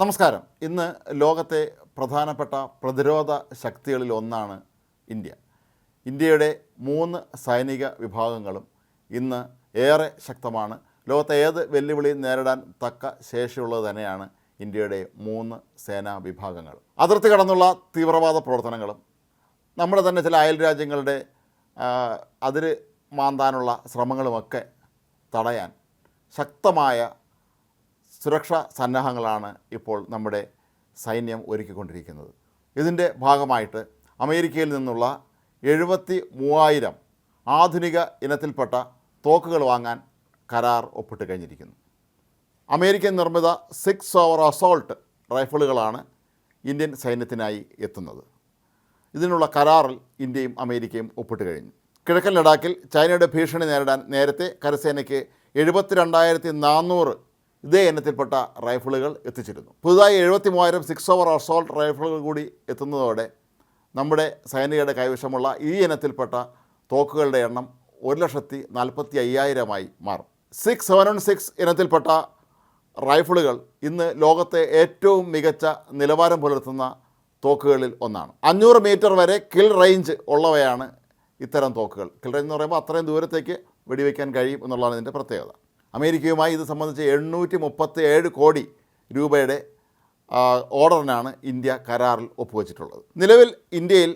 നമസ്കാരം. ഇന്ന് ലോകത്തെ പ്രധാനപ്പെട്ട പ്രതിരോധ ശക്തികളിൽ ഒന്നാണ് ഇന്ത്യ. ഇന്ത്യയുടെ മൂന്ന് സൈനിക വിഭാഗങ്ങളും ഇന്ന് ഏറെ ശക്തമാണ്. ലോകത്തെ ഏത് വെല്ലുവിളിയും നേരിടാൻ തക്ക ശേഷിയുള്ളത് തന്നെയാണ് ഇന്ത്യയുടെ മൂന്ന് സേനാ വിഭാഗങ്ങൾ. അതിർത്തി കടന്നുള്ള തീവ്രവാദ പ്രവർത്തനങ്ങളും നമ്മുടെ തന്നെ ചില അയൽ രാജ്യങ്ങളുടെ അതിര് മാന്താനുള്ള ശ്രമങ്ങളുമൊക്കെ തടയാൻ ശക്തമായ സുരക്ഷാ സന്നാഹങ്ങളാണ് ഇപ്പോൾ നമ്മുടെ സൈന്യം ഒരുക്കിക്കൊണ്ടിരിക്കുന്നത്. ഇതിന്റെ ഭാഗമായിട്ട് അമേരിക്കയിൽ നിന്നുള്ള എഴുപത്തി മൂവായിരം ആധുനിക ഇനത്തിൽപ്പെട്ട തോക്കുകൾ വാങ്ങാൻ കരാർ ഒപ്പിട്ട് കഴിഞ്ഞിരിക്കുന്നു. അമേരിക്കൻ നിർമ്മിത സിക്സ് ഓവർ അസോൾട്ട് റൈഫിളുകളാണ് ഇന്ത്യൻ സൈന്യത്തിനായി എത്തുന്നത്. ഇതിനുള്ള കരാറിൽ ഇന്ത്യയും അമേരിക്കയും ഒപ്പിട്ട് കഴിഞ്ഞു. കിഴക്കൻ ലഡാക്കിൽ ചൈനയുടെ ഭീഷണി നേരിടാൻ നേരത്തെ കരസേനയ്ക്ക് എഴുപത്തിരണ്ടായിരത്തി നാനൂറ് ഇതേ ഇനത്തിൽപ്പെട്ട റൈഫിളുകൾ എത്തിച്ചിരുന്നു. പുതുതായി എഴുപത്തി മൂവായിരം സിക്സ് ഓവർ അസോൾട്ട് റൈഫിളുകൾ കൂടി എത്തുന്നതോടെ നമ്മുടെ സൈനികരുടെ കൈവശമുള്ള ഈ ഇനത്തിൽപ്പെട്ട തോക്കുകളുടെ എണ്ണം ഒരു ലക്ഷത്തി നാൽപ്പത്തി അയ്യായിരമായി മാറും. സിക്സ് സെവൻ വൺ സിക്സ് ഇനത്തിൽപ്പെട്ട റൈഫിളുകൾ ഇന്ന് ലോകത്തെ ഏറ്റവും മികച്ച നിലവാരം പുലർത്തുന്ന തോക്കുകളിൽ ഒന്നാണ്. അഞ്ഞൂറ് മീറ്റർ വരെ കിൽ റേഞ്ച് ഉള്ളവയാണ് ഇത്തരം തോക്കുകൾ. കിൽ റേഞ്ച് എന്ന് പറയുമ്പോൾ അത്രയും ദൂരത്തേക്ക് വെടിവെക്കാൻ കഴിയും എന്നുള്ളതാണ് ഇതിന്റെ പ്രത്യേകത. അമേരിക്കയുമായി ഇത് സംബന്ധിച്ച് എണ്ണൂറ്റി മുപ്പത്തി ഏഴ് കോടി രൂപയുടെ ഓർഡറിനാണ് ഇന്ത്യ കരാറിൽ ഒപ്പുവെച്ചിട്ടുള്ളത്. നിലവിൽ ഇന്ത്യയിൽ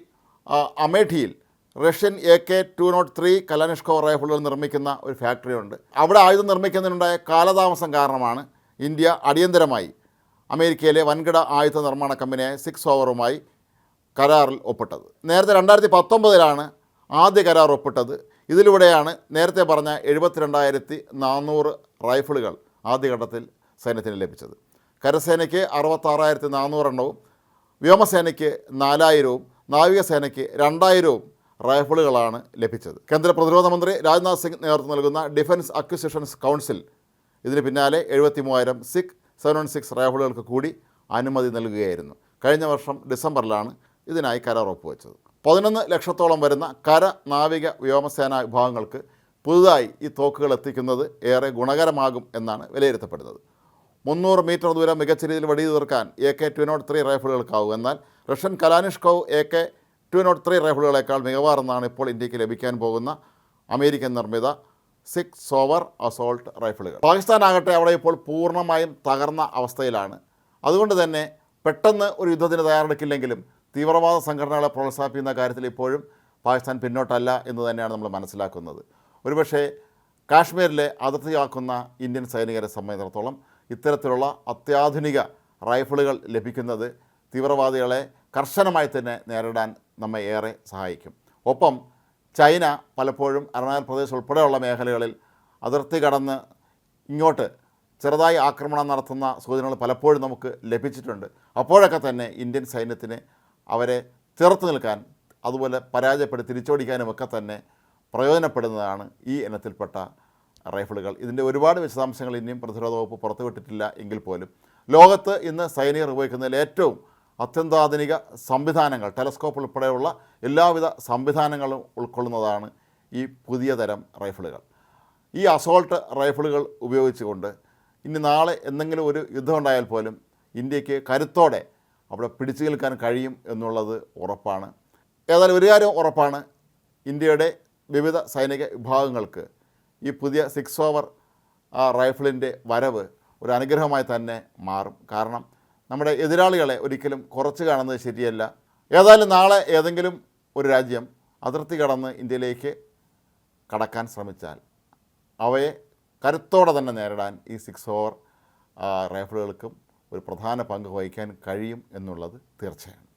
അമേഠിയിൽ Russian A K two naught three Kalashnikov റൈഫിളുകൾ നിർമ്മിക്കുന്ന ഒരു ഫാക്ടറി ഉണ്ട് അവിടെ ആയുധം നിർമ്മിക്കുന്നതിനുണ്ടായ കാലതാമസം കാരണമാണ് ഇന്ത്യ അടിയന്തരമായി അമേരിക്കയിലെ വൻകിട ആയുധ നിർമ്മാണ കമ്പനിയായ സിക്സ് ഓവറുമായി കരാറിൽ ഒപ്പിട്ടത്. നേരത്തെ രണ്ടായിരത്തി പത്തൊമ്പതിലാണ് ആദ്യ കരാർ ഒപ്പിട്ടത് ഇതിലൂടെയാണ് നേരത്തെ പറഞ്ഞ എഴുപത്തിരണ്ടായിരത്തി നാനൂറ് റൈഫിളുകൾ ആദ്യഘട്ടത്തിൽ സൈന്യത്തിന് ലഭിച്ചത്. കരസേനയ്ക്ക് അറുപത്താറായിരത്തി നാനൂറെണ്ണവും വ്യോമസേനയ്ക്ക് നാലായിരവും നാവികസേനയ്ക്ക് രണ്ടായിരവും റൈഫിളുകളാണ് ലഭിച്ചത്. കേന്ദ്ര പ്രതിരോധ മന്ത്രി രാജ്നാഥ് സിംഗ് നേതൃത്വം നൽകുന്ന ഡിഫൻസ് അക്വിസിഷൻസ് കൗൺസിൽ ഇതിന് പിന്നാലെ എഴുപത്തി മൂവായിരം സിക് സെവൻ വൺ സിക്സ് റൈഫിളുകൾക്ക് കൂടി അനുമതി നൽകുകയായിരുന്നു. കഴിഞ്ഞ വർഷം ഡിസംബറിലാണ് ഇതിനായി കരാർ ഒപ്പുവെച്ചത്. പതിനൊന്ന് ലക്ഷത്തോളം വരുന്ന കര നാവിക വ്യോമസേന വിഭാഗങ്ങൾക്ക് പുതുതായി ഈ തോക്കുകൾ എത്തിക്കുന്നത് ഏറെ ഗുണകരമാകും എന്നാണ് വിലയിരുത്തപ്പെടുന്നത്. മുന്നൂറ് മീറ്റർ ദൂരം മികച്ച രീതിയിൽ വെടി തീർക്കാൻ A K two nought three റൈഫിളുകൾക്കാവും. എന്നാൽ Russian Kalashnikov A K two nought three റൈഫിളുകളേക്കാൾ മികവാർന്നാണ് ഇപ്പോൾ ഇന്ത്യയ്ക്ക് ലഭിക്കാൻ പോകുന്ന അമേരിക്കൻ നിർമ്മിത സിക്സ് സോവർ അസോൾട്ട് റൈഫിളുകൾ. പാകിസ്ഥാനാകട്ടെ അവിടെ ഇപ്പോൾ പൂർണമായും തകർന്ന അവസ്ഥയിലാണ്. അതുകൊണ്ട് തന്നെ പെട്ടെന്ന് ഒരു യുദ്ധത്തിന് തയ്യാറെടുക്കില്ലെങ്കിലും തീവ്രവാദ സംഘടനകളെ പ്രോത്സാഹിപ്പിക്കുന്ന കാര്യത്തിൽ ഇപ്പോഴും പാകിസ്ഥാൻ പിന്നോട്ടല്ല എന്ന് തന്നെയാണ് നമ്മൾ മനസ്സിലാക്കുന്നത്. ഒരുപക്ഷേ കാശ്മീരിലെ അതിർത്തിയാക്കുന്ന ഇന്ത്യൻ സൈനികരെ സംബന്ധിച്ചിടത്തോളം ഇത്തരത്തിലുള്ള അത്യാധുനിക റൈഫിളുകൾ ലഭിക്കുന്നത് തീവ്രവാദികളെ കർശനമായി തന്നെ നേരിടാൻ നമ്മെ ഏറെ സഹായിക്കും. ഒപ്പം ചൈന പലപ്പോഴും അരുണാചൽ പ്രദേശ് ഉൾപ്പെടെയുള്ള മേഖലകളിൽ അതിർത്തി കടന്ന് ഇങ്ങോട്ട് ചെറുതായി ആക്രമണം നടത്തുന്ന സൂചനകൾ പലപ്പോഴും നമുക്ക് ലഭിച്ചിട്ടുണ്ട്. അപ്പോഴൊക്കെ തന്നെ ഇന്ത്യൻ സൈന്യത്തിന് അവരെ ചെറുത്ത് നിൽക്കാൻ അതുപോലെ പരാജയപ്പെട്ട് തിരിച്ചോടിക്കാനുമൊക്കെ തന്നെ പ്രയോജനപ്പെടുന്നതാണ് ഈ ഇനത്തിൽപ്പെട്ട റൈഫിളുകൾ. ഇതിന്റെ ഒരുപാട് വിശദാംശങ്ങൾ ഇനിയും പ്രതിരോധ വകുപ്പ് പുറത്തുവിട്ടിട്ടില്ല എങ്കിൽ പോലും. ലോകത്ത് ഇന്ന് സൈനികർ ഉപയോഗിക്കുന്നതിൽ ഏറ്റവും അത്യന്താധുനിക സംവിധാനങ്ങൾ ടെലസ്കോപ്പ് ഉൾപ്പെടെയുള്ള എല്ലാവിധ സംവിധാനങ്ങളും ഉൾക്കൊള്ളുന്നതാണ് ഈ പുതിയ തരം റൈഫിളുകൾ. ഈ അസോൾട്ട് റൈഫിളുകൾ ഉപയോഗിച്ചുകൊണ്ട് ഇനി നാളെ എന്തെങ്കിലും ഒരു യുദ്ധമുണ്ടായാൽ പോലും ഇന്ത്യയ്ക്ക് കരുത്തോടെ അവിടെ പിടിച്ചു നിൽക്കാൻ കഴിയും എന്നുള്ളത് ഉറപ്പാണ്. ഏതായാലും ഒരു കാര്യം ഉറപ്പാണ്. ഇന്ത്യയുടെ വിവിധ സൈനിക വിഭാഗങ്ങൾക്ക് ഈ പുതിയ സിക്സ് ഓവർ റൈഫിളിന്റെ വരവ് ഒരു അനുഗ്രഹമായി തന്നെ മാറും. കാരണം നമ്മുടെ എതിരാളികളെ ഒരിക്കലും കുറച്ച് കാണുന്നത് ശരിയല്ല. ഏതായാലും നാളെ ഏതെങ്കിലും ഒരു രാജ്യം അതിർത്തി കടന്ന് ഇന്ത്യയിലേക്ക് കടക്കാൻ ശ്രമിച്ചാൽ അവയെ കരുത്തോടെ തന്നെ നേരിടാൻ ഈ സിക്സ് ഓവർ റൈഫിളുകൾക്കും ഒരു പ്രധാന പങ്ക് വഹിക്കാൻ കഴിയും എന്നുള്ളത് തീർച്ചയാണ്.